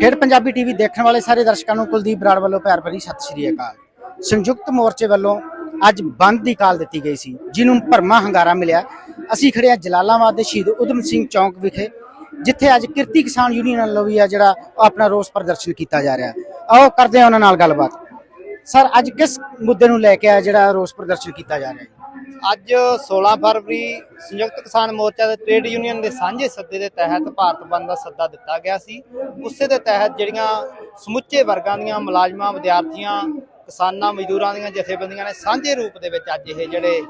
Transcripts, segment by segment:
ਖੇਡ ਪੰਜਾਬੀ ਟੀਵੀ ਦੇਖਣ ਵਾਲੇ ਸਾਰੇ ਦਰਸ਼ਕਾਂ ਨੂੰ ਕੁਲਦੀਪ ਬਰਾੜ ਵੱਲੋਂ ਪਿਆਰ ਭਰੀ ਸਤਿ ਸ਼੍ਰੀ ਅਕਾਲ। ਸੰਯੁਕਤ ਮੋਰਚੇ ਵੱਲੋਂ ਅੱਜ ਬੰਦ ਦੀ ਕਾਲ ਦਿੱਤੀ ਗਈ ਸੀ, ਜਿਹਨੂੰ ਭਰਮਾ ਹੰਗਾਰਾ ਮਿਲਿਆ। ਅਸੀਂ ਖੜੇ ਹਾਂ ਜਲਾਲਾਬਾਦ ਦੇ ਸ਼ਹੀਦ ਉਦਮ ਸਿੰਘ ਚੌਂਕ ਵਿਖੇ, ਜਿੱਥੇ ਅੱਜ ਕਿਰਤੀ ਕਿਸਾਨ ਯੂਨੀਅਨ ਵੱਲੋਂ ਵੀ ਆ ਜਿਹੜਾ ਉਹ ਆਪਣਾ ਰੋਸ ਪ੍ਰਦਰਸ਼ਨ ਕੀਤਾ ਜਾ ਰਿਹਾ। ਆਓ ਕਰਦੇ ਹਾਂ ਉਹਨਾਂ ਨਾਲ ਗੱਲਬਾਤ। ਸਰ, ਅੱਜ ਕਿਸ ਮੁੱਦੇ ਨੂੰ ਲੈ ਕੇ ਆ ਜਿਹੜਾ ਰੋਸ ਪ੍ਰਦਰਸ਼ਨ ਕੀਤਾ ਜਾ ਰਿਹਾ ਹੈ? ਅੱਜ 16 ਫਰਵਰੀ ਸੰਯੁਕਤ ਕਿਸਾਨ ਮੋਰਚਾ ਦੇ ਟ੍ਰੇਡ ਯੂਨੀਅਨ ਦੇ ਸਾਂਝੇ ਸੱਦੇ ਦੇ ਤਹਿਤ ਭਾਰਤ ਬੰਦ ਦਾ ਸੱਦਾ ਦਿੱਤਾ ਗਿਆ ਸੀ। ਉਸੇ ਦੇ ਤਹਿਤ ਜਿਹੜੀਆਂ ਸਮੁੱਚੇ ਵਰਗਾਂ ਦੀਆਂ ਮੁਲਾਜ਼ਮਾਂ, ਵਿਦਿਆਰਥੀਆਂ, ਕਿਸਾਨਾਂ, ਮਜ਼ਦੂਰਾਂ ਦੀਆਂ ਜਥੇਬੰਦੀਆਂ ਨੇ ਸਾਂਝੇ ਰੂਪ ਦੇ ਵਿੱਚ ਅੱਜ ਇਹ ਜਿਹੜੇ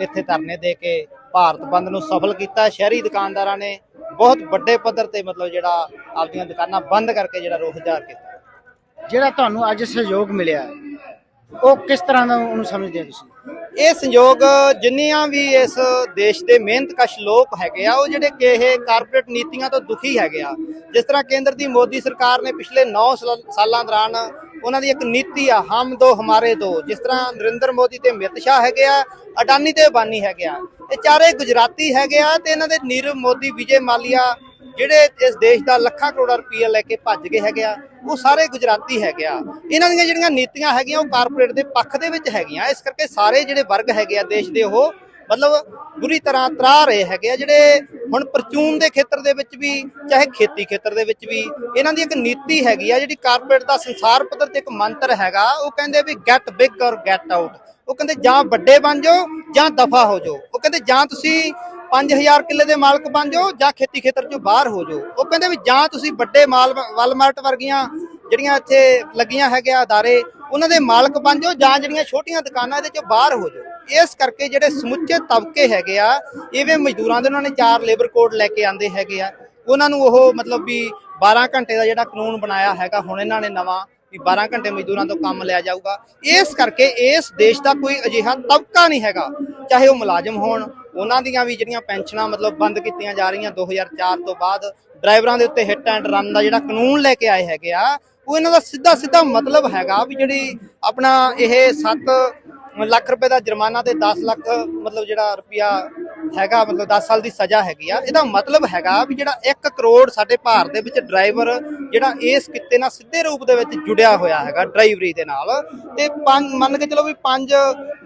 ਇੱਥੇ ਧਰਨੇ ਦੇ ਕੇ ਭਾਰਤ ਬੰਦ ਨੂੰ ਸਫਲ ਕੀਤਾ। ਸ਼ਹਿਰੀ ਦੁਕਾਨਦਾਰਾਂ ਨੇ ਬਹੁਤ ਵੱਡੇ ਪੱਧਰ ਤੇ ਮਤਲਬ ਜਿਹੜਾ ਆਪਦੀਆਂ ਦੁਕਾਨਾਂ ਬੰਦ ਕਰਕੇ ਜਿਹੜਾ ਰੋਸ ਜ਼ਾਹਰ ਕੀਤਾ। ਜਿਹੜਾ ਤੁਹਾਨੂੰ ਅੱਜ ਸਹਿਯੋਗ ਮਿਲਿਆ, ਉਹ ਕਿਸ ਤਰ੍ਹਾਂ ਦਾ ਉਹਨੂੰ ਸਮਝਦੇ ਹੋ ਤੁਸੀਂ? ਇਹ ਸੰਯੋਗ ਜਿੰਨੀਆਂ ਵੀ ਇਸ ਦੇਸ਼ ਦੇ ਮਿਹਨਤਕਸ਼ ਲੋਕ ਹੈਗੇ ਆ, ਉਹ ਜਿਹੜੇ ਕਿ ਇਹ ਕਾਰਪੋਰੇਟ ਨੀਤੀਆਂ ਤੋਂ ਦੁਖੀ ਹੈਗੇ ਆ। ਜਿਸ ਤਰ੍ਹਾਂ ਕੇਂਦਰ ਦੀ ਮੋਦੀ ਸਰਕਾਰ ਨੇ ਪਿਛਲੇ 9 ਸਾਲਾਂ ਦੌਰਾਨ ਉਹਨਾਂ ਦੀ ਇੱਕ ਨੀਤੀ ਆ, ਹਮ ਦੋ ਹਮਾਰੇ ਦੋ। ਜਿਸ ਤਰ੍ਹਾਂ ਨਰਿੰਦਰ ਮੋਦੀ ਤੇ ਅਮਿਤ ਸ਼ਾਹ ਹੈਗੇ ਆ, ਅਡਾਨੀ ਤੇ ਅਬਾਨੀ ਹੈਗੇ ਆ। ਇਹ ਚਾਰੇ ਗੁਜਰਾਤੀ ਹੈਗੇ ਆ ਤੇ ਇਹਨਾਂ ਦੇ ਨੀਰਵ ਮੋਦੀ, ਵਿਜੇ ਮਾਲੀਆ ਜਿਹੜੇ ਇਸ ਦੇਸ਼ ਦਾ ਲੱਖਾਂ ਕਰੋੜਾਂ ਰੁਪਈਆ ਲੈ ਕੇ ਭੱਜ ਗਏ ਹੈਗੇ ਆ। ਉਹ ਸਾਰੇ ਗੁਜਰਾਤੀ ਹੈਗੇ ਆ। ਇਹਨਾਂ ਦੀਆਂ ਜਿਹੜੀਆਂ ਨੀਤੀਆਂ ਹੈਗੀਆਂ, ਉਹ ਕਾਰਪੋਰੇਟ ਦੇ ਪੱਖ ਦੇ ਵਿੱਚ ਹੈਗੀਆਂ। ਇਸ ਕਰਕੇ ਸਾਰੇ ਜਿਹੜੇ ਵਰਗ ਹੈਗੇ ਆ ਦੇਸ਼ ਦੇ, ਉਹ ਮਤਲਬ ਬੁਰੀ ਤਰ੍ਹਾਂ ਤਰਾ ਰਹੇ ਹੈਗੇ ਆ। ਜਿਹੜੇ ਹੁਣ ਪਰਚੂਨ ਦੇ ਖੇਤਰ ਦੇ ਵਿੱਚ ਵੀ, ਚਾਹੇ ਖੇਤੀ ਖੇਤਰ ਦੇ ਵਿੱਚ ਵੀ, ਇਹਨਾਂ ਦੀ ਇੱਕ ਨੀਤੀ ਹੈਗੀ ਆ, ਜਿਹੜੀ ਕਾਰਪੋਰੇਟ ਦਾ ਸੰਸਾਰ ਪੱਧਰ ਤੇ ਇੱਕ ਮੰਤਰ ਹੈਗਾ, ਉਹ ਕਹਿੰਦੇ ਵੀ get big or get out ਉਹ ਕਹਿੰਦੇ ਜਾਂ ਵੱਡੇ ਬਣ ਜਾਓ ਜਾਂ ਦਫਾ ਹੋ ਜਾਓ। ਉਹ ਕਹਿੰਦੇ ਜਾਂ ਤੁਸੀਂ 5000 ਕਿੱਲੇ ਦੇ ਮਾਲਕ ਬਣ ਜਾਓ ਜਾਂ ਖੇਤੀ ਖੇਤਰ ਚੋਂ ਬਾਹਰ ਹੋ ਜਾਓ। ਉਹ ਕਹਿੰਦੇ ਵੀ ਜਾਂ ਤੁਸੀਂ ਵੱਡੇ ਮਾਲ ਵਾਲਮਾਰਟ ਵਰਗੀਆਂ ਜਿਹੜੀਆਂ ਇੱਥੇ ਲੱਗੀਆਂ ਹੈਗੀਆਂ ਅਦਾਰੇ, ਉਹਨਾਂ ਦੇ ਮਾਲਕ ਬਣ ਜਾਓ ਜਾਂ ਜਿਹੜੀਆਂ ਛੋਟੀਆਂ ਦੁਕਾਨਾਂ ਇਹਦੇ ਚੋਂ ਬਾਹਰ ਹੋ ਜਾਓ। ਇਸ ਕਰਕੇ ਜਿਹੜੇ ਸਮੁੱਚੇ ਤਬਕੇ ਹੈਗੇ ਆ, ਇਵੇਂ ਮਜ਼ਦੂਰਾਂ ਦੇ ਉਹਨਾਂ ਨੇ ਚਾਰ ਲੇਬਰ ਕੋਡ ਲੈ ਕੇ ਆਂਦੇ ਹੈਗੇ ਆ। ਉਹਨਾਂ ਨੂੰ ਉਹ ਮਤਲਬ ਵੀ 12 ਘੰਟੇ ਦਾ ਜਿਹੜਾ ਕਾਨੂੰਨ ਬਣਾਇਆ ਹੈਗਾ, ਹੁਣ ਇਹਨਾਂ ਨੇ ਨਵਾਂ ਵੀ 12 ਘੰਟੇ ਮਜ਼ਦੂਰਾਂ ਤੋਂ ਕੰਮ ਲਿਆ ਜਾਊਗਾ। ਇਸ ਕਰਕੇ ਇਸ ਦੇਸ਼ ਦਾ ਕੋਈ ਅਜਿਹਾ ਤਬਕਾ ਨਹੀਂ ਹੈਗਾ, ਚਾਹੇ ਉਹ ਮੁਲਾਜ਼ਮ ਹੋਣ ਉਹਨਾਂ ਦੀਆਂ ਵੀ ਜਿਹੜੀਆਂ ਪੈਨਸ਼ਨਾਂ ਮਤਲਬ ਬੰਦ ਕੀਤੀਆਂ ਜਾ ਰਹੀਆਂ 2004 ਤੋਂ ਬਾਅਦ ਡਰਾਈਵਰਾਂ ਦੇ ਉੱਤੇ ਹਿੱਟ ਐਂਡ ਰਨ ਦਾ ਜਿਹੜਾ ਕਾਨੂੰਨ ਲੈ ਕੇ ਆਏ ਹੈਗੇ ਆ, ਉਹ ਇਹਨਾਂ ਦਾ ਸਿੱਧਾ ਸਿੱਧਾ ਮਤਲਬ ਹੈਗਾ ਵੀ ਜਿਹੜੀ ਆਪਣਾ ਇਹ 7 ਲੱਖ ਰੁਪਏ ਦਾ ਜੁਰਮਾਨਾ ਤੇ 10 ਲੱਖ ਮਤਲਬ ਜਿਹੜਾ ਰੁਪਿਆ ਹੈਗਾ, ਮਤਲਬ 10 ਸਾਲ ਦੀ ਸਜ਼ਾ ਹੈਗੀ ਆ, ਇਹਦਾ ਮਤਲਬ ਹੈਗਾ ਵੀ ਜਿਹੜਾ 1 ਕਰੋੜ ਸਾਡੇ ਭਾਰਤ ਦੇ ਵਿੱਚ ਡਰਾਈਵਰ ਜਿਹੜਾ ਇਸ ਕਿੱਤੇ ਨਾਲ ਸਿੱਧੇ ਰੂਪ ਦੇ ਵਿੱਚ ਜੁੜਿਆ ਹੋਇਆ ਹੈਗਾ ਡਰਾਈਵਰੀ ਦੇ ਨਾਲ। ਤੇ ਪੰਜ ਮੰਨ ਕੇ ਚਲੋ ਵੀ 5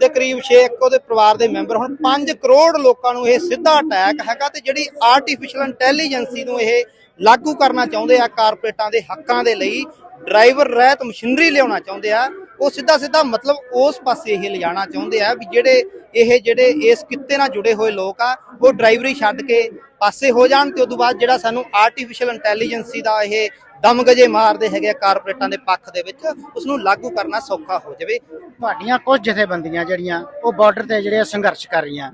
ਦੇ ਕਰੀਬ 6 ਇੱਕ ਉਹਦੇ ਪਰਿਵਾਰ ਦੇ ਮੈਂਬਰ ਹੁਣ। 5 ਕਰੋੜ ਲੋਕਾਂ ਨੂੰ ਇਹ ਸਿੱਧਾ ਅਟੈਕ ਹੈਗਾ ਤੇ ਜਿਹੜੀ ਆਰਟੀਫੀਸ਼ੀਅਲ ਇੰਟੈਲੀਜੈਂਸੀ ਨੂੰ ਇਹ ਲਾਗੂ ਕਰਨਾ ਚਾਹੁੰਦੇ ਆ ਕਾਰਪੋਰੇਟਾਂ ਦੇ ਹੱਕਾਂ ਦੇ ਲਈ, ਡਰਾਈਵਰ ਰਹਿਤ ਮਸ਼ੀਨਰੀ ਲਿਆਉਣਾ ਚਾਹੁੰਦੇ ਆ, ਉਹ ਸਿੱਧਾ ਸਿੱਧਾ ਮਤਲਬ ਉਸ ਪਾਸੇ ਇਹ ਲਿਜਾਣਾ ਚਾਹੁੰਦੇ ਆ ਵੀ ਜਿਹੜੇ ਇਹ ਜਿਹੜੇ ਇਸ ਕਿੱਤੇ ਨਾਲ ਜੁੜੇ ਹੋਏ ਲੋਕ ਆ, ਉਹ ਡਰਾਈਵਰੀ ਛੱਡ ਕੇ ਪਾਸੇ ਹੋ ਜਾਣ ਤੇ ਤੋਂ ਬਾਅਦ ਜਿਹੜਾ ਸਾਨੂੰ ਆਰਟੀਫੀਸ਼ੀਅਲ ਇੰਟੈਲੀਜੈਂਸੀ ਦਾ ਇਹ ਦਮਗਜੇ ਮਾਰਦੇ ਹੈਗੇ ਆ ਕਾਰਪੋਰੇਟਾਂ ਦੇ ਪੱਖ ਦੇ ਵਿੱਚ ਉਸ ਨੂੰ ਲਾਗੂ ਕਰਨਾ ਸੌਖਾ ਹੋ ਜਾਵੇ। ਤੁਹਾਡੀਆਂ ਕੁਝ ਜਥੇਬੰਦੀਆਂ ਜਿਹੜੀਆਂ ਉਹ ਬਾਰਡਰ ਤੇ ਜਿਹੜੇ ਸੰਘਰਸ਼ ਕਰ ਰਹੀਆਂ।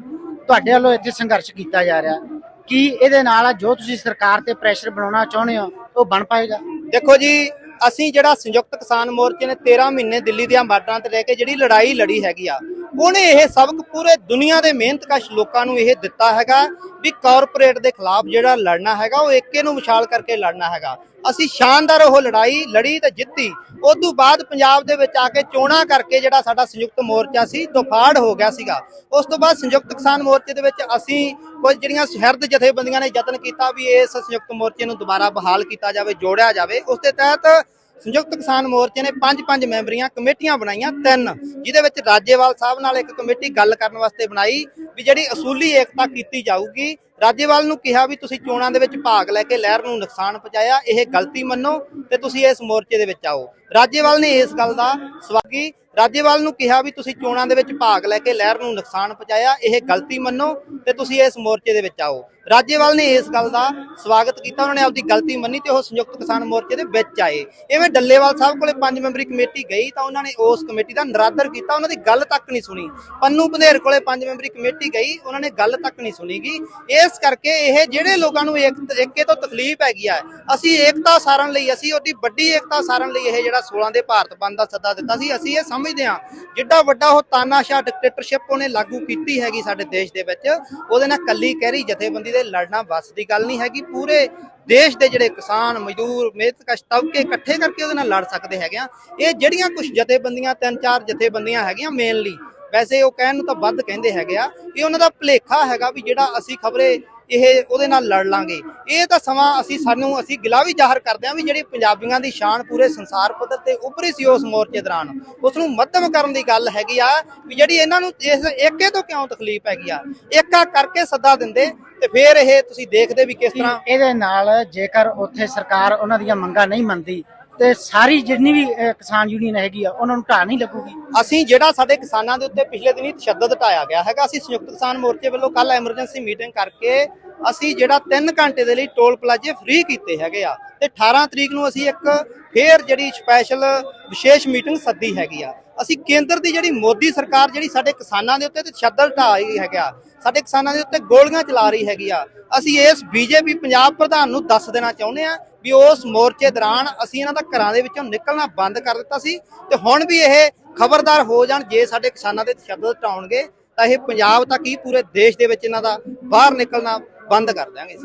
ਤੁਹਾਡੇ ਵੱਲੋਂ ਇੱਥੇ ਸੰਘਰਸ਼ ਕੀਤਾ ਜਾ ਰਿਹਾ। ਕੀ ਇਹਦੇ ਨਾਲ ਆ ਜੋ ਤੁਸੀਂ ਸਰਕਾਰ ਤੇ ਪ੍ਰੈਸ਼ਰ ਬਣਾਉਣਾ ਚਾਹੁੰਦੇ ਹੋ ਉਹ ਬਣ ਪਾਏਗਾ? ਦੇਖੋ ਜੀ ਅਸੀਂ ਜਿਹੜਾ ਸੰਯੁਕਤ ਕਿਸਾਨ ਮੋਰਚੇ ਨੇ 13 ਮਹੀਨੇ ਦਿੱਲੀ ਦੀਆਂ ਬਾਰਡਰਾਂ ਤੇ ਰਹਿ ਕੇ ਜਿਹੜੀ ਲੜਾਈ ਲੜੀ ਹੈਗੀ ਆ ਉਹਨੇ ਇਹ ਸਬਕ ਪੂਰੇ ਦੁਨੀਆ ਦੇ ਮਿਹਨਤਕਸ਼ ਲੋਕਾਂ ਨੂੰ ਇਹ ਦਿੱਤਾ ਹੈਗਾ ਵੀ ਕਾਰਪੋਰੇਟ ਦੇ ਖਿਲਾਫ ਜਿਹੜਾ ਲੜਨਾ ਹੈਗਾ, ਉਹ ਏਕੇ ਨੂੰ ਵਿਸ਼ਾਲ ਕਰਕੇ ਲੜਨਾ ਹੈਗਾ। ਅਸੀਂ ਸ਼ਾਨਦਾਰ ਉਹ ਲੜਾਈ ਲੜੀ ਤੇ ਜਿੱਤੀ। ਉਸ ਤੋਂ ਬਾਅਦ ਪੰਜਾਬ ਦੇ ਵਿੱਚ ਆ ਕੇ ਚੋਣਾਂ ਕਰਕੇ ਜਿਹੜਾ ਸਾਡਾ ਸੰਯੁਕਤ ਮੋਰਚਾ ਸੀ ਤੋਫਾੜ ਹੋ ਗਿਆ ਸੀਗਾ। ਉਸ ਤੋਂ ਬਾਅਦ ਸੰਯੁਕਤ ਕਿਸਾਨ ਮੋਰਚੇ ਦੇ ਵਿੱਚ ਅਸੀਂ ਕੁਝ ਜਿਹੜੀਆਂ ਸ਼ਹਿਰਦ ਜਥੇਬੰਦੀਆਂ ਨੇ ਯਤਨ ਕੀਤਾ ਵੀ ਇਸ ਸੰਯੁਕਤ ਮੋਰਚੇ ਨੂੰ ਦੁਬਾਰਾ ਬਹਾਲ ਕੀਤਾ ਜਾਵੇ, ਜੋੜਿਆ ਜਾਵੇ। ਉਸ ਦੇ ਤਹਿਤ ਸੰਯੁਕਤ ਕਿਸਾਨ ਮੋਰਚੇ ਨੇ ਪੰਜ ਪੰਜ ਮੈਂਬਰੀਆਂ ਕਮੇਟੀਆਂ ਬਣਾਈਆਂ, ਤਿੰਨ, ਜਿਹਦੇ ਵਿੱਚ ਰਾਜੇਵਾਲ ਸਾਹਿਬ ਨਾਲ ਇੱਕ ਕਮੇਟੀ ਗੱਲ ਕਰਨ ਵਾਸਤੇ ਬਣਾਈ ਵੀ ਜਿਹੜੀ ਅਸੂਲੀ ਏਕਤਾ ਕੀਤੀ ਜਾਊਗੀ। ਰਾਜੇਵਾਲ ਨੂੰ ਕਿਹਾ ਵੀ ਤੁਸੀਂ ਚੋਣਾਂ ਦੇ ਵਿੱਚ ਭਾਗ ਲੈ ਕੇ ਲਹਿਰ ਨੂੰ ਨੁਕਸਾਨ ਪਹੁੰਚਾਇਆ, ਇਹ ਗਲਤੀ ਮੰਨੋ ਤੇ ਤੁਸੀਂ ਇਸ ਮੋਰਚੇ ਦੇ ਵਿੱਚ ਆਓ। ਰਾਜੇਵਾਲ ਨੇ ਇਸ ਗੱਲ ਦਾ ਸਵਾਗੀ ਰਾਜੇਵਾਲ ਨੂੰ ਕਿਹਾ ਵੀ ਤੁਸੀਂ ਚੋਣਾਂ ਦੇ ਵਿੱਚ ਭਾਗ ਲੈ ਕੇ ਲਹਿਰ ਨੂੰ ਨੁਕਸਾਨ ਪਹੁੰਚਾਇਆ, ਇਹ ਗਲਤੀ ਮੰਨੋ ਤੇ ਤੁਸੀਂ ਇਸ ਮੋਰਚੇ ਦੇ ਵਿੱਚ ਆਓ। ਰਾਜੇਵਾਲ ਨੇ ਇਸ ਗੱਲ ਦਾ ਸਵਾਗਤ ਕੀਤਾ। ਉਹਨਾਂ ਨੇ ਆਪਦੀ ਗਲਤੀ ਮੰਨੀ ਤੇ ਉਹ ਸੰਯੁਕਤ ਕਿਸਾਨ ਮੋਰਚੇ ਦੇ ਵਿੱਚ ਆਏ। ਇਵੇਂ ਡੱਲੇਵਾਲ ਸਾਹਿਬ ਕੋਲੇ ਪੰਜ ਮੈਂਬਰੀ ਕਮੇਟੀ ਗਈ ਤਾਂ ਉਹਨਾਂ ਨੇ ਉਸ ਕਮੇਟੀ ਦਾ ਨਿਰਾਦਰ ਕੀਤਾ। ਉਹਨਾਂ ਦੀ ਗੱਲ ਤੱਕ ਨਹੀਂ ਸੁਣੀ। ਪੰਨੂ ਪੰਧੇਰ ਕੋਲੇ ਪੰਜ ਮੈਂਬਰੀ ਕਮੇਟੀ ਗਈ। ਉਹਨਾਂ ਨੇ ਗੱਲ ਤੱਕ ਨਹੀਂ ਸੁਣੀਗੀ ਇਸ ਕਰਕੇ ਇਹ ਜਿਹੜੇ ਲੋਕਾਂ ਨੂੰ ਇੱਕ ਏਕੇ ਤੋਂ ਤਕਲੀਫ ਹੈਗੀ ਆ, ਅਸੀਂ ਏਕਤਾ ਸਾਰਨ ਲਈ, ਅਸੀਂ ਉਹਦੀ ਵੱਡੀ ਏਕਤਾ ਸਾਰਨ ਲਈ ਇਹ ਜਿਹੜਾ 16 ਦੇ ਭਾਰਤ ਬੰਦ ਦਾ ਸੱਦਾ ਦਿੱਤਾ ਸੀ, ਅਸੀਂ ਇਹ ਸਮਝਦੇ ਹਾਂ। ਜਿੱਡਾ ਵੱਡਾ ਉਹ ਤਾਨਾਸ਼ਾਹ ਡਿਕਟੇਟਰਸ਼ਿਪ ਉਹਨੇ ਲਾਗੂ ਕੀਤੀ ਹੈਗੀ ਸਾਡੇ ਦੇਸ਼ ਦੇ ਵਿੱਚ। ਉਹਦੇ ਨਾਲ ਕੱਲੀ ਕਹਿਰੀ ਜਥੇਬੰਦੀ ਦੇ ਲੜਨਾ ਬਸ ਦੀ ਗੱਲ ਨਹੀਂ ਹੈਗੀ। ਪੂਰੇ ਦੇਸ਼ ਦੇ ਜਿਹੜੇ ਕਿਸਾਨ, ਮਜ਼ਦੂਰ ਮਿਹਨਤਕਸ਼ ਤਬਕੇ ਇਕੱਠੇ ਕਰਕੇ ਉਹਦੇ ਨਾਲ ਲੜ ਸਕਦੇ ਹੈਗੇ ਆ। ਇਹ ਜਿਹੜੀਆਂ ਕੁਝ ਜਥੇਬੰਦੀਆਂ, ਤਿੰਨ ਚਾਰ ਜਥੇਬੰਦੀਆਂ ਹੈਗੀਆਂ ਮੇਨਲੀ ਵੈਸੇ ਉਹ ਕਹਿਣ ਨੂੰ ਤਾਂ ਵੱਧ ਕਹਿੰਦੇ ਹੈਗੇ ਆ ਇਹ ਉਹਨਾਂ ਦਾ ਭਲੇਖਾ ਹੈਗਾ ਵੀ ਜਿਹੜਾ ਅਸੀਂ ਖਬਰੇ ਇਹ ਉਹਦੇ ਨਾਲ ਲੜ ਲਾਂਗੇ। ਇਹ ਤਾਂ ਸਮਾਂ ਅਸੀਂ ਸਾਨੂੰ, ਅਸੀਂ ਗਿਲਾ ਵੀ ਜ਼ਾਹਰ ਕਰਦੇ ਹਾਂ ਵੀ ਜਿਹੜੀ ਪੰਜਾਬੀਆਂ ਦੀ ਸ਼ਾਨ ਪੂਰੇ ਸੰਸਾਰ ਪੱਧਰ ਤੇ ਉੱਭਰੀ ਸੀ ਉਸ ਮੋਰਚੇ ਦੌਰਾਨ। ਉਸ ਨੂੰ ਮੱਧਮ ਕਰਨ ਦੀ ਗੱਲ ਹੈਗੀ ਆ ਵੀ ਜਿਹੜੀ ਇਹਨਾਂ ਨੂੰ ਇਸ ਏਕੇ ਤੋਂ ਕਿਉਂ ਤਕਲੀਫ ਹੈਗੀ ਆ? ਏਕਾ ਕਰਕੇ ਸੱਦਾ ਦਿੰਦੇ ਤੇ ਫਿਰ ਇਹ ਤੁਸੀਂ ਦੇਖਦੇ ਵੀ ਕਿਸ ਤਰ੍ਹਾਂ ਇਹਦੇ ਨਾਲ ਜੇਕਰ ਉੱਥੇ ਸਰਕਾਰ ਉਹਨਾਂ ਦੀਆਂ ਮੰਗਾਂ ਨਹੀਂ ਮੰਨਦੀ ਤੇ ਸਾਰੀ ਜਿੰਨੀ ਵੀ ਅਹ, ਕਿਸਾਨ ਯੂਨੀਅਨ ਹੈਗੀ ਆ ਉਹਨਾਂ ਨੂੰ ਢਾਹ ਨਹੀਂ ਲੱਗੂਗੀ। ਅਸੀਂ ਜਿਹੜਾ ਸਾਡੇ ਕਿਸਾਨਾਂ ਦੇ ਉੱਤੇ ਪਿਛਲੇ ਦਿਨੀ ਤਸ਼ੱਦਦ ਢਾਇਆ ਗਿਆ ਹੈਗਾ ਅਸੀਂ ਸੰਯੁਕਤ ਕਿਸਾਨ ਮੋਰਚੇ ਵੱਲੋਂ ਕੱਲ ਐਮਰਜੈਂਸੀ ਮੀਟਿੰਗ ਕਰਕੇ ਅਸੀਂ ਜਿਹੜਾ 3 ਘੰਟੇ ਦੇ ਲਈ ਟੋਲ ਪਲਾਜ਼ੇ ਫ੍ਰੀ ਕੀਤੇ ਹੈਗੇ ਆ। ਤੇ 18 ਤਰੀਕ ਨੂੰ ਅਸੀਂ ਇੱਕ ਫੇਰ ਜਿਹੜੀ ਸਪੈਸ਼ਲ ਵਿਸ਼ੇਸ਼ ਮੀਟਿੰਗ ਸੱਦੀ ਹੈਗੀ ਆ। ਅਸੀਂ ਕੇਂਦਰ ਦੀ ਜਿਹੜੀ ਮੋਦੀ ਸਰਕਾਰ ਜਿਹੜੀ ਸਾਡੇ ਕਿਸਾਨਾਂ ਦੇ ਉੱਤੇ ਤਸ਼ੱਦਦ ਢਾ ਰਹੀ ਹੈਗਾ ਸਾਡੇ ਕਿਸਾਨਾਂ ਦੇ ਉੱਤੇ ਗੋਲੀਆਂ ਚਲਾ ਰਹੀ ਹੈਗੀ ਆ। ਅਸੀਂ ਇਸ ਬੀਜੇਪੀ ਪੰਜਾਬ ਪ੍ਰਧਾਨ ਨੂੰ ਦੱਸ ਦੇਣਾ ਚਾਹੁੰਦੇ ਆ ਵੀ ਉਸ ਮੋਰਚੇ ਦੌਰਾਨ ਅਸੀਂ ਇਹਨਾਂ ਦਾ ਘਰਾਂ ਦੇ ਵਿੱਚੋਂ ਨਿਕਲਣਾ ਬੰਦ ਕਰ ਦਿੱਤਾ ਸੀ ਤੇ ਹੁਣ ਵੀ ਇਹ ਖਬਰਦਾਰ ਹੋ ਜਾਣ ਜੇ ਸਾਡੇ ਕਿਸਾਨਾਂ ਦੇ ਤਸ਼ੱਦਦ ਟਾਉਣਗੇ ਤਾਂ ਇਹ ਪੰਜਾਬ ਤੱਕ ਹੀ ਪੂਰੇ ਦੇਸ਼ ਦੇ ਵਿੱਚ ਇਹਨਾਂ ਦਾ ਬਾਹਰ ਨਿਕਲਣਾ ਬੰਦ ਕਰ ਦਿਆਂਗੇ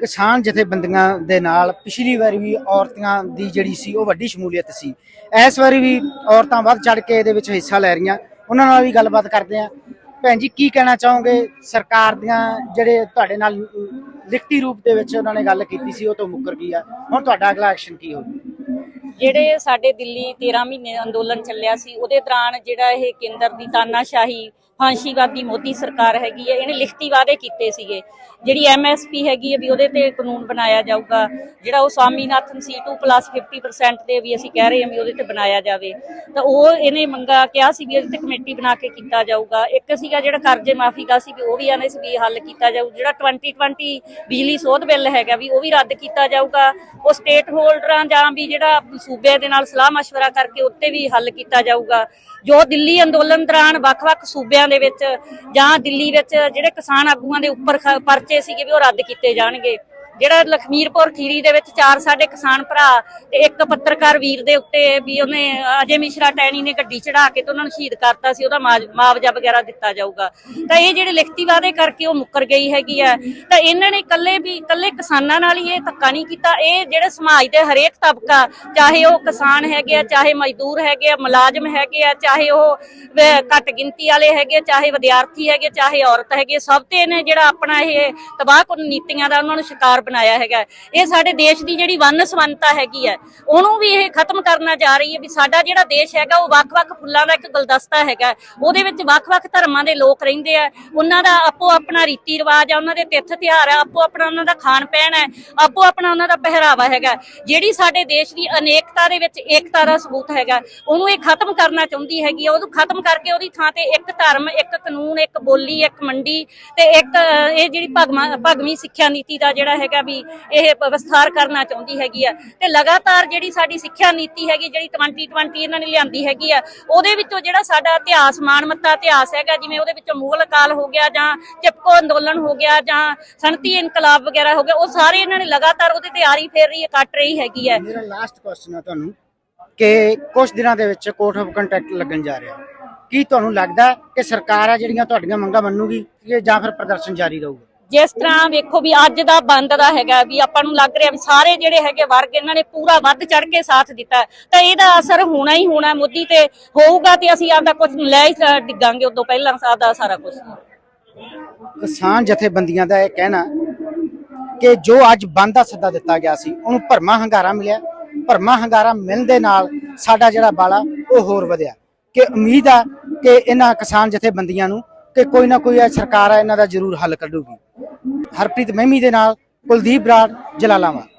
ਕਿਸਾਨ ਜਥੇਬੰਦੀਆਂ ਦੇ ਨਾਲ ਪਿਛਲੀ ਵਾਰੀ ਵੀ ਔਰਤਾਂ ਦੀ ਜਿਹੜੀ ਸੀ ਉਹ ਵੱਡੀ ਸ਼ਮੂਲੀਅਤ ਸੀ। ਇਸ ਵਾਰੀ ਵੀ ਔਰਤਾਂ ਵੱਧ ਚੜ ਕੇ ਇਹਦੇ ਵਿੱਚ ਹਿੱਸਾ ਲੈ ਰਹੀਆਂ। ਉਹਨਾਂ ਨਾਲ ਵੀ ਗੱਲਬਾਤ ਕਰਦੇ ਆ ਭੈਣ ਜੀ, ਕੀ ਕਹਿਣਾ ਚਾਹੋਗੇ? ਸਰਕਾਰ ਦੀਆਂ ਜਿਹੜੇ ਤੁਹਾਡੇ ਨਾਲ ਲਿਖਤੀ ਰੂਪ ਦੇ ਵਿੱਚ ਉਹਨਾਂ ਨੇ ਗੱਲ ਕੀਤੀ ਸੀ, ਉਹ ਤੋਂ ਮੁੱਕਰ ਗਈ ਆ। ਹੁਣ ਤੁਹਾਡਾ ਅਗਲਾ ਐਕਸ਼ਨ ਕੀ ਹੋਊ? ਜਿਹੜੇ ਸਾਡੇ ਦਿੱਲੀ 13 ਮਹੀਨੇ ਅੰਦੋਲਨ ਚੱਲਿਆ ਸੀ, ਉਹਦੇ ਦੌਰਾਨ ਜਿਹੜਾ ਇਹ ਕੇਂਦਰ ਦੀ ਤਾਨਾਸ਼ਾਹੀ ਫਾਂਸੀਵਾਦੀ ਮੋਦੀ ਸਰਕਾਰ ਹੈਗੀ ਹੈ ਇਹਨੇ ਲਿਖਤੀ ਵਾਅਦੇ ਕੀਤੇ ਸੀਗੇ ਜਿਹੜੀ ਐਮਐਸਪੀ ਹੈਗੀ ਹੈ ਵੀ ਉਹਦੇ ਤੇ ਕਾਨੂੰਨ ਬਣਾਇਆ ਜਾਊਗਾ ਜਿਹੜਾ ਉਹ ਸਵਾਮੀਨਾਥਨ ਸੀ 2+50% ਦੇ ਵੀ ਅਸੀਂ ਕਹਿ ਰਹੇ ਹਾਂ ਵੀ ਉਹਦੇ ਤੇ ਬਣਾਇਆ ਜਾਵੇ ਤਾਂ ਉਹ ਇਹਨੇ ਮੰਗਾ ਕਿਹਾ ਸੀ ਵੀ ਇਹਦੇ ਤੇ ਕਮੇਟੀ ਬਣਾ ਕੇ ਕੀਤਾ ਜਾਊਗਾ ਇੱਕ ਸੀਗਾ ਜਿਹੜਾ ਕਰਜ਼ੇ ਮਾਫੀ ਦਾ ਸੀ ਵੀ ਉਹ ਵੀ ਆਨੇ ਸੀ ਵੀ ਹੱਲ ਕੀਤਾ ਜਾਊ ਜਿਹੜਾ 2020 ਬਿਜਲੀ ਸੋਧ ਬਿੱਲ ਹੈਗਾ ਵੀ ਉਹ ਵੀ ਰੱਦ ਕੀਤਾ ਜਾਊਗਾ ਉਹ ਸਟੇਟ ਹੋਲਡਰਾਂ ਜਾਂ ਵੀ ਜਿਹੜਾ ਸੂਬੇ ਦੇ ਨਾਲ ਸਲਾਹ مشورہ ਕਰਕੇ ਉੱਤੇ ਵੀ ਹੱਲ ਕੀਤਾ ਜਾਊਗਾ ਜੋ ਦਿੱਲੀ ਅੰਦੋਲਨ ਦੌਰਾਨ ਵੱਖ-ਵੱਖ ਸੂਬਿਆਂ ਦੇ ਵਿੱਚ ਜਾਂ ਦਿੱਲੀ ਵਿੱਚ ਜਿਹੜੇ ਕਿਸਾਨ ਆਗੂਆਂ ਦੇ ਉੱਪਰ ਪਰਚੇ ਸੀਗੇ ਵੀ ਉਹ ਰੱਦ ਕੀਤੇ ਜਾਣਗੇ। ਜਿਹੜਾ ਲਖਮੀਰਪੁਰ ਖੀਰੀ ਦੇ ਵਿੱਚ ਚਾਰ ਸਾਡੇ ਕਿਸਾਨ ਭਰਾ ਤੇ ਇੱਕ ਪੱਤਰਕਾਰ ਵੀਰ ਦੇ ਉੱਤੇ ਵੀ ਉਹਨੇ ਅਜੇ ਮਿਸ਼ਰਾ ਟੈਣੀ ਨੇ ਗੱਡੀ ਚੜਾ ਕੇ ਤੇ ਉਹਨਾਂ ਨੂੰ ਸ਼ਹੀਦ ਕਰਤਾ ਸੀ, ਉਹਦਾ ਮੁਆਵਜ਼ਾ ਵਗੈਰਾ ਦਿੱਤਾ ਜਾਊਗਾ। ਤਾਂ ਇਹ ਜਿਹੜੇ ਲਿਖਤੀ ਵਾਅਦੇ ਕਰਕੇ ਉਹ ਮੁੱਕਰ ਗਈ ਹੈਗੀ ਆ। ਤਾਂ ਇਹਨਾਂ ਨੇ ਇਕੱਲੇ ਵੀ, ਇਕੱਲੇ ਕਿਸਾਨਾਂ ਨਾਲ ਹੀ ਇਹ ਧੱਕਾ ਨਹੀਂ ਕੀਤਾ। ਇਹ ਜਿਹੜੇ ਸਮਾਜ ਦੇ ਹਰੇਕ ਤਬਕਾ, ਚਾਹੇ ਉਹ ਕਿਸਾਨ ਹੈਗੇ ਆ, ਚਾਹੇ ਮਜ਼ਦੂਰ ਹੈਗੇ ਆ, ਮੁਲਾਜ਼ਮ ਹੈਗੇ ਆ, ਚਾਹੇ ਉਹ ਘੱਟ ਗਿਣਤੀ ਵਾਲੇ ਹੈਗੇ ਚਾਹੇ ਵਿਦਿਆਰਥੀ ਹੈਗੇ ਚਾਹੇ ਔਰਤ ਹੈਗੇ ਸਭ ਤੇ ਇਹਨੇ ਜਿਹੜਾ ਆਪਣਾ ਇਹ ਤਬਾਹਕੁਨ ਨੀਤੀਆਂ ਦਾ ਉਹਨਾਂ ਨੂੰ ਸ਼ਿਕਾਰ ਬਣਾਇਆ ਹੈਗਾ। ਇਹ ਸਾਡੇ ਦੇਸ਼ ਦੀ ਜਿਹੜੀ ਵੰਨ ਸਵੰਨਤਾ ਹੈਗੀ ਹੈ ਉਹਨੂੰ ਵੀ ਇਹ ਖਤਮ ਕਰਨਾ ਜਾ ਰਹੀ ਹੈ ਵੀ ਸਾਡਾ ਜਿਹੜਾ ਦੇਸ਼ ਹੈਗਾ, ਉਹ ਵੱਖ-ਵੱਖ ਫੁੱਲਾਂ ਦਾ ਇੱਕ ਗੁਲਦਸਤਾ ਹੈਗਾ। ਉਹਦੇ ਵਿੱਚ ਵੱਖ-ਵੱਖ ਧਰਮਾਂ ਦੇ ਲੋਕ ਰਹਿੰਦੇ ਆ। ਉਹਨਾਂ ਦਾ ਆਪੋ ਆਪਣਾ ਰੀਤੀ ਰਿਵਾਜ ਆ, ਉਹਨਾਂ ਦੇ ਤਿੱਥ ਤਿਉਹਾਰ ਆ, ਆਪੋ ਆਪਣਾ ਉਹਨਾਂ ਦਾ ਖਾਣ ਪਹਿਨ ਹੈ ਆਪੋ ਆਪਣਾ ਉਹਨਾਂ ਦਾ ਪਹਿਰਾਵਾ ਹੈਗਾ। ਜਿਹੜੀ ਸਾਡੇ ਦੇਸ਼ ਦੀ ਅਨੇਕਤਾ ਦੇ ਵਿੱਚ ਏਕਤਾ ਦਾ ਸਬੂਤ ਹੈਗਾ, ਉਹਨੂੰ ਇਹ ਖਤਮ ਕਰਨਾ ਚਾਹੁੰਦੀ ਹੈਗੀ ਆ। ਉਹਨੂੰ ਖਤਮ ਕਰਕੇ ਉਹਦੀ ਥਾਂ ਤੇ ਇੱਕ ਧਰਮ, ਇੱਕ ਕਾਨੂੰਨ, ਇੱਕ ਬੋਲੀ, ਇੱਕ ਮੰਡੀ ਤੇ ਇੱਕ, ਇਹ ਜਿਹੜੀ ਭਗਵਾਂ ਭਗਵੀ ਸਿੱਖਿਆ ਨੀਤੀ ਦਾ ਜਿਹੜਾ ਹੈਗਾ ਵੀ ਇਹ ਵਿਸਥਾਰ ਕਰਨਾ ਚਾਹੁੰਦੀ ਹੈਗੀ ਆ। ਤੇ ਲਗਾਤਾਰ ਜਿਹੜੀ ਸਾਡੀ ਸਿੱਖਿਆ ਨੀਤੀ ਹੈਗੀ, ਜਿਹੜੀ 2020 ਇਹਨਾਂ ਨੇ ਲਿਆਂਦੀ ਹੈਗੀ ਆ, ਉਹਦੇ ਵਿੱਚੋਂ ਜਿਹੜਾ ਸਾਡਾ ਇਤਿਹਾਸ ਮਾਨਮੱਤਾ ਇਤਿਹਾਸ ਹੈਗਾ, ਜਿਵੇਂ ਉਹਦੇ ਵਿੱਚੋਂ ਮੁਗਲ ਕਾਲ ਹੋ ਗਿਆ ਜਾਂ ਚਿਪਕੋ ਅੰਦੋਲਨ ਹੋ ਗਿਆ ਜਾਂ ਸਨਤੀ ਇਨਕਲਾਬ ਵਗੈਰਾ ਹੋ ਗਿਆ, ਉਹ ਸਾਰੇ ਇਹਨਾਂ ਨੇ ਲਗਾਤਾਰ ਉਹਦੇ ਤੇ ਆਰੀ ਫੇਰ ਰਹੀ ਹੈ ਕੱਟ ਰਹੀ ਹੈਗੀ ਹੈ ਮੇਰਾ ਲਾਸਟ ਕੁਐਸਚਨ ਹੈ ਤੁਹਾਨੂੰ, ਕਿ ਕੁਝ ਦਿਨਾਂ ਦੇ ਵਿੱਚ ਕੋਰਟ ਆਫ ਕੰਟੈਕਟ ਲੱਗਣ ਜਾ ਰਿਹਾ। ਕੀ ਤੁਹਾਨੂੰ ਲੱਗਦਾ ਕਿ ਸਰਕਾਰ ਆ ਜਿਹੜੀਆਂ ਤੁਹਾਡੀਆਂ ਮੰਗਾਂ ਮੰਨੂਗੀ ਜਾਂ ਫਿਰ ਪ੍ਰਦਰਸ਼ਨ ਜਾਰੀ ਰਹੂਗਾ? ਜਿਸ ਤਰ੍ਹਾਂ ਵੇਖੋ ਵੀ ਅੱਜ ਦਾ ਬੰਦ ਦਾ ਹੈਗਾ ਵੀ ਆਪਾਂ ਨੂੰ ਲੱਗ ਰਿਹਾ ਵੀ ਸਾਰੇ ਜਿਹੜੇ ਹੈਗੇ ਵਰਗ ਇਹਨਾਂ ਨੇ ਪੂਰਾ ਵੱਧ ਚੜ ਕੇ ਸਾਥ ਦਿੱਤਾ ਤਾਂ ਇਹਦਾ ਅਸਰ ਹੋਣਾ ਹੀ ਹੋਣਾ ਮੋਦੀ ਤੇ ਹੋਊਗਾ ਤੇ ਅਸੀਂ ਆਪਦਾ ਕੁਝ ਲੈ ਹੀ ਡਿੱਗਾਂਗੇ ਉਦੋਂ ਪਹਿਲਾਂ ਸਾਦਾ ਸਾਰਾ ਕੁਝ। ਕਿਸਾਨ ਜਥੇਬੰਦੀਆਂ ਦਾ ਇਹ ਕਹਿਣਾ ਕਿ ਜੋ ਅੱਜ ਬੰਦ ਦਾ ਸੱਦਾ ਦਿੱਤਾ ਗਿਆ ਸੀ, ਉਹਨੂੰ ਭਰਮਾ ਹੰਗਾਰਾ ਮਿਲਿਆ। ਭਰਮਾ ਹੰਗਾਰਾ ਮਿਲਣ ਦੇ ਨਾਲ ਸਾਡਾ ਜਿਹੜਾ ਬਾਲਾ, ਉਹ ਹੋਰ ਵਧਿਆ। ਕਿ ਉਮੀਦ ਆ ਕਿ ਇਹਨਾਂ ਕਿਸਾਨ ਜਥੇਬੰਦੀਆਂ ਨੂੰ ਕਿ ਕੋਈ ਨਾ ਕੋਈ ਇਹ ਸਰਕਾਰ ਆ, ਇਹਨਾਂ ਦਾ ਜ਼ਰੂਰ ਹੱਲ ਕੱਢੂਗੀ। ਹਰਪ੍ਰੀਤ ਮਹਿਮੀ ਦੇ ਨਾਲ ਕੁਲਦੀਪ ਬਰਾੜ ਜਲਾਲਾਬਾਦ।